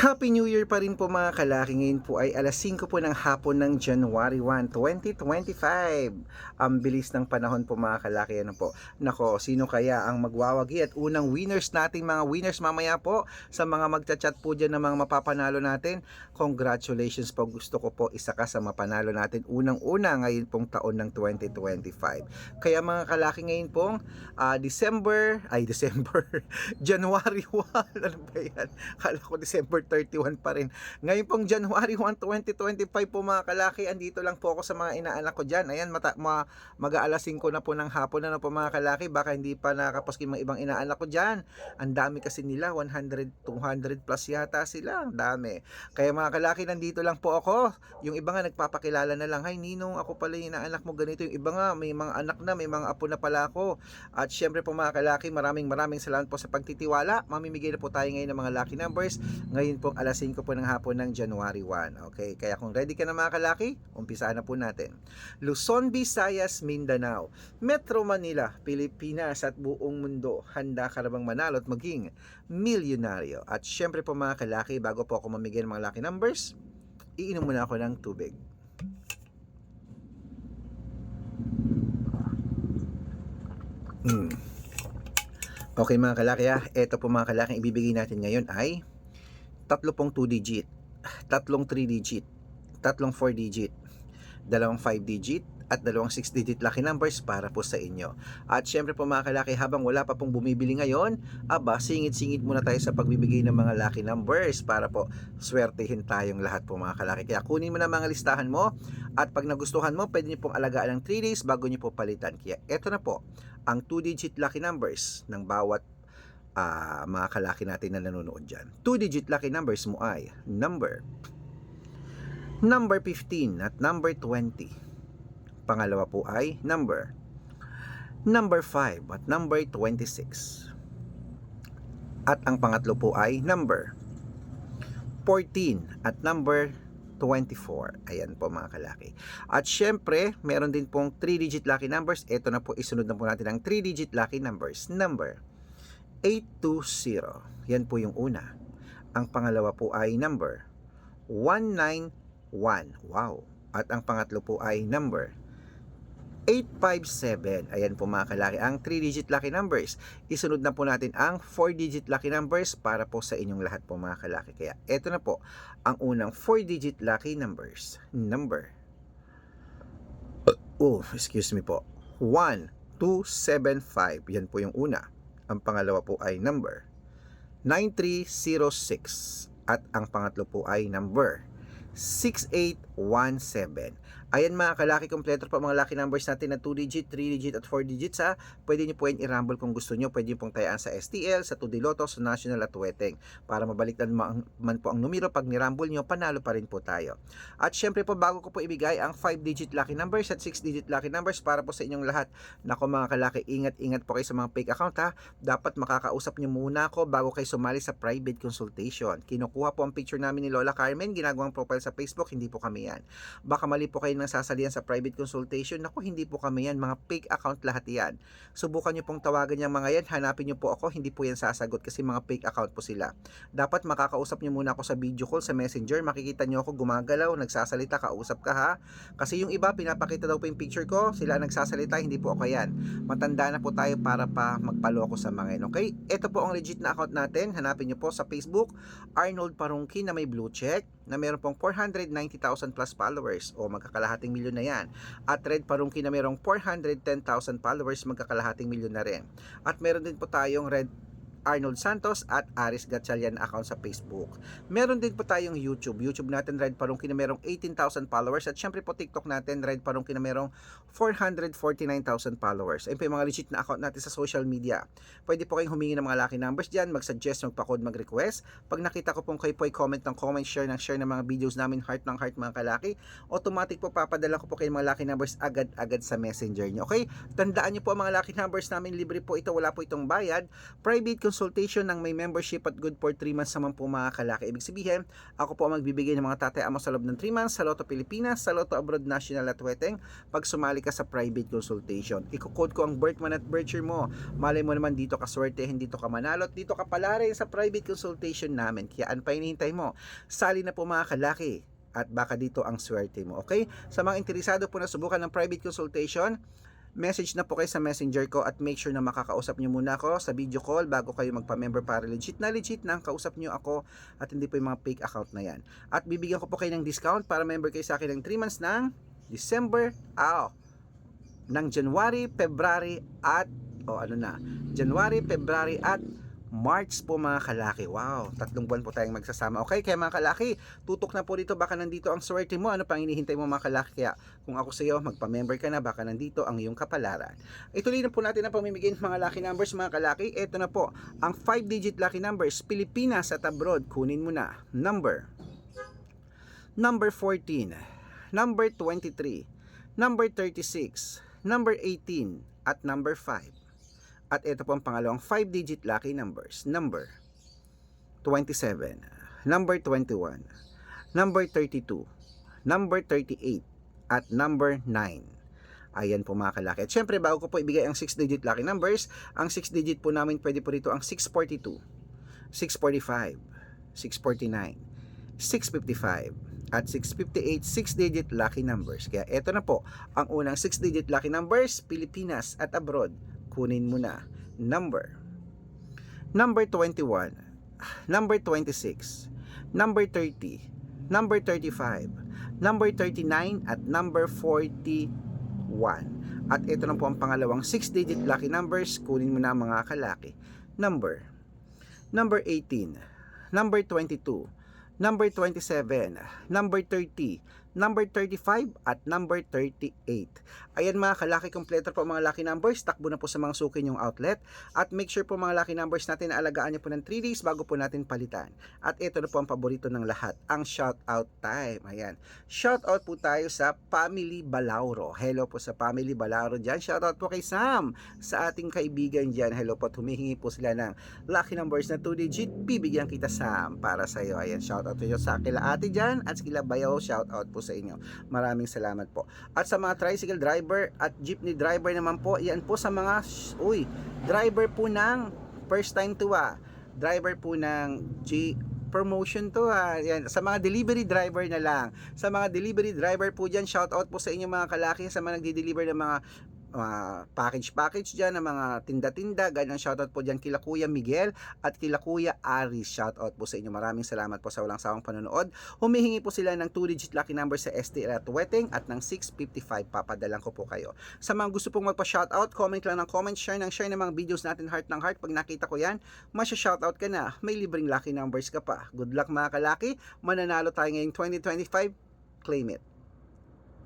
Happy New Year pa rin po mga kalaki. Ngayon po ay alas 5 po ng hapon ng January 1, 2025. Ang bilis ng panahon po mga kalaki. Ano po? Nako, sino kaya ang magwawagi at unang winners nating mga winners mamaya po sa mga magchat-chat po dyan ng mga mapapanalo natin. Congratulations po. Gusto ko po isa ka sa mapanalo natin unang-una ngayon pong taon ng 2025. Kaya mga kalaki ngayon pong ah, December, ay December, January 1, ano ba yan? Kala ko December 31 pa rin. Ngayon pong January 1, 2025 po mga kalaki, andito lang po ako sa mga inaanak ko dyan. Ayan, mata, ma, mag-aalas 5 na po ng hapon na po mga kalaki. Baka hindi pa nakapos yung mga ibang inaanak ko dyan. Ang dami kasi nila, 100, 200 plus yata sila. Ang dami. Kaya mga kalaki, nandito lang po ako. Yung iba nga nagpapakilala na lang, Hay Ninong, ako pala yung inaanak mo ganito. Yung iba nga, may mga anak na, may mga apo na pala ako. At syempre po mga kalaki, maraming maraming salamat po sa pagtitiwala. Mamimigay na po tayo ngayon ng mga lucky numbers. Ngayon pong alas 5 po ng hapon ng January 1. Okay, kaya kung ready ka na mga kalaki, umpisa na po natin. Luzon, Visayas, Mindanao, Metro Manila, Pilipinas at buong mundo. Handa ka na bang manalo at maging milyonaryo? At syempre po mga kalaki, bago po ako mamigay ng mga lucky numbers, iinom muna ako ng tubig. Mm. Okay mga kalaki ah, ito po mga kalaki ibibigay natin ngayon ay tatlo pong 2 digit, tatlong 3 digit, tatlong 4 digit, dalawang 5 digit, at dalawang 6 digit lucky numbers para po sa inyo. At syempre po mga kalaki, habang wala pa pong bumibili ngayon, aba, singit-singit muna tayo sa pagbibigay ng mga lucky numbers para po swertehin tayong lahat po mga kalaki. Kaya kunin mo na mga listahan mo at pag nagustuhan mo, pwede niyo pong alagaan ng 3 days bago niyo po palitan. Kaya eto na po, ang 2 digit lucky numbers ng bawat ah, mga kalaki natin na nanonood dyan. 2 digit lucky numbers mo ay number number 15 at number 20. Pangalawa po ay number number 5 at number 26. At ang pangatlo po ay number 14 at number 24. Ayan po mga kalaki. At syempre, meron din pong 3-digit lucky numbers. Ito na po, isunod na po natin ang 3-digit lucky numbers. Number 820. Yan po yung una. Ang pangalawa po ay number 191. Wow. At ang pangatlo po ay number 857. Ayan po mga kalaki, ang 3-digit lucky numbers. Isunod na po natin ang 4-digit lucky numbers para po sa inyong lahat po mga kalaki. Kaya eto na po, ang unang 4-digit lucky numbers. Number. Oh, excuse me po. 1275. Yan po yung una. Ang pangalawa po ay number 9306. At ang pangatlo po ay number 6817. Ayan mga kalaki, kompleto po mga lucky numbers natin na 2 digit, 3 digit at 4 digits ha. Pwede nyo po yan i-rumble kung gusto nyo. Pwede nyo pong tayaan sa STL, sa 2D Lotto, sa National at Weteng. Para mabaliktad man, man po ang numero, pag ni-rumble nyo, panalo pa rin po tayo. At syempre po, bago ko po ibigay ang 5 digit lucky numbers at 6 digit lucky numbers para po sa inyong lahat. Nako mga kalaki, ingat-ingat po kayo sa mga fake account ha. Dapat makakausap nyo muna ako bago kayo sumali sa private consultation. Kinukuha po ang picture namin ni Lola Carmen, ginagawang profile sa Facebook, hindi po kami yan. Baka mali po kayo nang sasalihan sa private consultation. Naku, hindi po kami yan. Mga fake account lahat yan. Subukan nyo pong tawagan yung mga yan. Hanapin nyo po ako. Hindi po yan sasagot kasi mga fake account po sila. Dapat makakausap nyo muna ako sa video call, sa messenger. Makikita nyo ako gumagalaw, nagsasalita, kausap ka ha. Kasi yung iba, pinapakita daw po yung picture ko. Sila nagsasalita, hindi po ako yan. Matanda na po tayo para pa magpaloko sa mga yan. Okay? Ito po ang legit na account natin. Hanapin nyo po sa Facebook. Arnold Parungki na may blue check na meron pong 490,000 plus followers o magkakalahating milyon na yan. At Red Parungki na merong 410,000 followers, magkakalahating milyon na rin. At meron din po tayong Red Arnold Santos at Aris Gatchalian account sa Facebook. Meron din po tayong YouTube. YouTube natin Red Parungki na merong 18,000 followers at syempre po TikTok natin Red Parungki na merong 449,000 followers. Ayun po yung mga legit na account natin sa social media. Pwede po kayong humingi ng mga lucky numbers dyan, mag-suggest, magpa-code, mag-request. Pag nakita ko pong kayo po ay comment ng comment, share ng share ng mga videos namin, heart ng heart mga kalaki, automatic po papadala ko po kayo mga lucky numbers agad-agad sa messenger nyo. Okay? Tandaan nyo po mga lucky numbers namin, libre po ito, wala po itong bayad. Private consultation ng may membership at good for 3 months naman po mga kalaki. Ibig sabihin, ako po ang magbibigay ng mga tatay amo sa loob ng 3 months sa Lotto Pilipinas, sa Lotto Abroad National at Weteng pag sumali ka sa private consultation. Iko-code ko ang birth month at birth year mo. Malay mo naman dito ka swerte, hindi dito ka manalo at dito ka pala rin sa private consultation namin. Kaya ano pa hinihintay mo? Sali na po mga kalaki at baka dito ang swerte mo. Okay? Sa mga interesado po na subukan ng private consultation, message na po kayo sa messenger ko at make sure na makakausap nyo muna ako sa video call bago kayo magpa-member para legit na legit na ang kausap nyo ako at hindi po yung mga fake account na yan. At bibigyan ko po kayo ng discount para member kayo sa akin ng 3 months ng December, ah, ng January, February at o ano na, January, February at March po mga kalaki. Wow, tatlong buwan po tayong magsasama. Okay, kaya mga kalaki, tutok na po dito. Baka nandito ang swerte mo. Ano pang hinihintay mo mga kalaki? Kaya kung ako sa iyo, magpa-member ka na. Baka nandito ang iyong kapalaran. Ituloy na po natin ang pamimigay ng mga lucky numbers mga kalaki. Ito na po, ang 5-digit lucky numbers. Pilipinas at abroad. Kunin mo na. Number. Number 14. Number 23. Number 36. Number 18. At number 5. At ito po ang pangalawang 5-digit lucky numbers. Number 27, number 21, number 32, number 38, at number 9. Ayan po mga kalaki. At syempre, bago ko po ibigay ang 6-digit lucky numbers, ang 6-digit po namin pwede po rito ang 642, 645, 649, 655, at 658 6-digit lucky numbers. Kaya ito na po ang unang 6-digit lucky numbers, Pilipinas at abroad. Kunin mo na. Number. Number 21. Number 26. Number 30. Number 35. Number 39 at number 41. At ito na po ang pangalawang 6-digit lucky numbers. Kunin mo na mga kalaki. Number. Number 18. Number 22 number 27, number 30, number 35, at number 38. Ayan mga kalaki kompleto po mga lucky numbers. Takbo na po sa mga suki yung outlet. At make sure po mga lucky numbers natin na alagaan niyo po ng 3 days bago po natin palitan. At ito na po ang paborito ng lahat, ang shout out time. Ayan. Shout out po tayo sa Family Balauro. Hello po sa Family Balauro dyan. Shout out po kay Sam sa ating kaibigan dyan. Hello po. Humihingi po sila ng lucky numbers na 2 digit. Bibigyan kita Sam para sa iyo. Ayan. Shout out to sa kila ate dyan at kila bayaw. Shout out po sa inyo. Maraming salamat po. At sa mga tricycle driver at jeepney driver naman po, yan po sa mga, uy, driver po ng first time to ah. Driver po ng G promotion to ha. Yan, sa mga delivery driver na lang. Sa mga delivery driver po diyan, shout out po sa inyo mga kalaki sa mga nagde-deliver ng mga uh, package-package dyan ng mga tinda-tinda. Ganyan shoutout po dyan kila Kuya Miguel at kila Kuya Aris. Shoutout po sa inyo. Maraming salamat po sa walang sawang panonood. Humihingi po sila ng 2-digit lucky number sa STL at Wedding at ng 655. Papadalan ko po kayo. Sa mga gusto pong magpa-shoutout, comment lang ng comment, share ng share ng mga videos natin heart ng heart. Pag nakita ko yan, masya-shoutout ka na. May libreng lucky numbers ka pa. Good luck mga kalaki. Mananalo tayo ngayong 2025. Claim it.